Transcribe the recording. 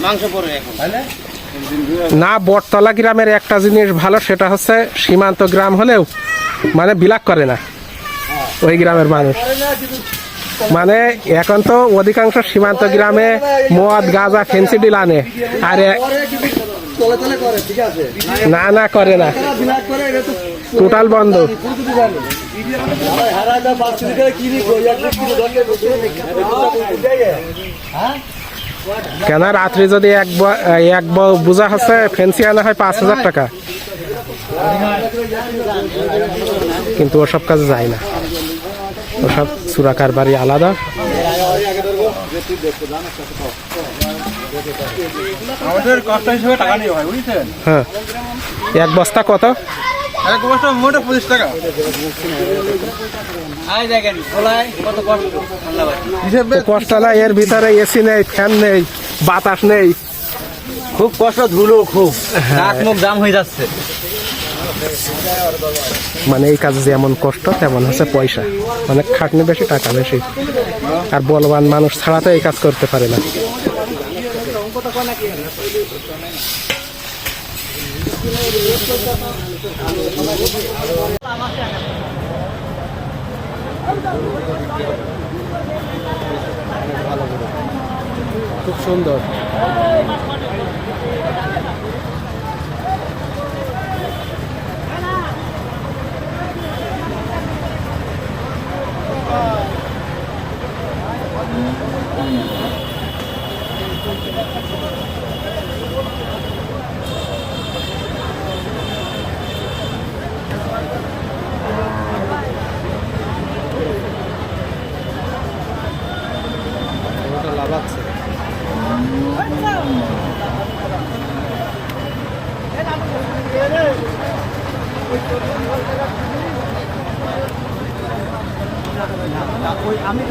মাংস পরে এখন। না বটতলা গ্রামের একটা জিনিস ভালো সেটা হচ্ছে সীমান্ত গ্রাম হলেও মানে বিলাক করে না ওই গ্রামের মানুষ। মানে এখন তো অধিকাংশ সীমান্ত গ্রামে মদ গাঁজা ফেন্সি ডিল আনে। আর এ- তলে তলে করে ঠিক আছে না না করে না। বিলাক করে এটা তো টোটাল বন্ধ। হ্যাঁ? কেন? রাত্রি যদি এক এক বোঝা হচ্ছে ফেন্সি আনা হয় পাঁচ হাজার টাকা। কিন্তু ওসব কাজে যায় না। ওসব সুরাকার বাড়ি আলাদা। আমাদের কষ্ট হিসেবে টাকা নিয়ে হয় বুঝছেন? হ্যাঁ। এক বস্তা কত? এক বছর মোটে পঁচিশ টাকা। আই দেখেন খোলায় কত কষ্ট। হিসেবে কষ্ট না এর ভিতরে এসি নেই ফ্যান নেই বাতাস নেই। খুব কষ্ট ধুলো খুব। নাক মুখ জাম হয়ে যাচ্ছে। মানে এই কাজে যেমন কষ্ট তেমন হচ্ছে পয়সা। মানে খাটনি বেশি টাকা বেশি। আর বলবান মানুষ ছাড়া তো এই কাজ করতে পারে না। খুব সুন্দর আমি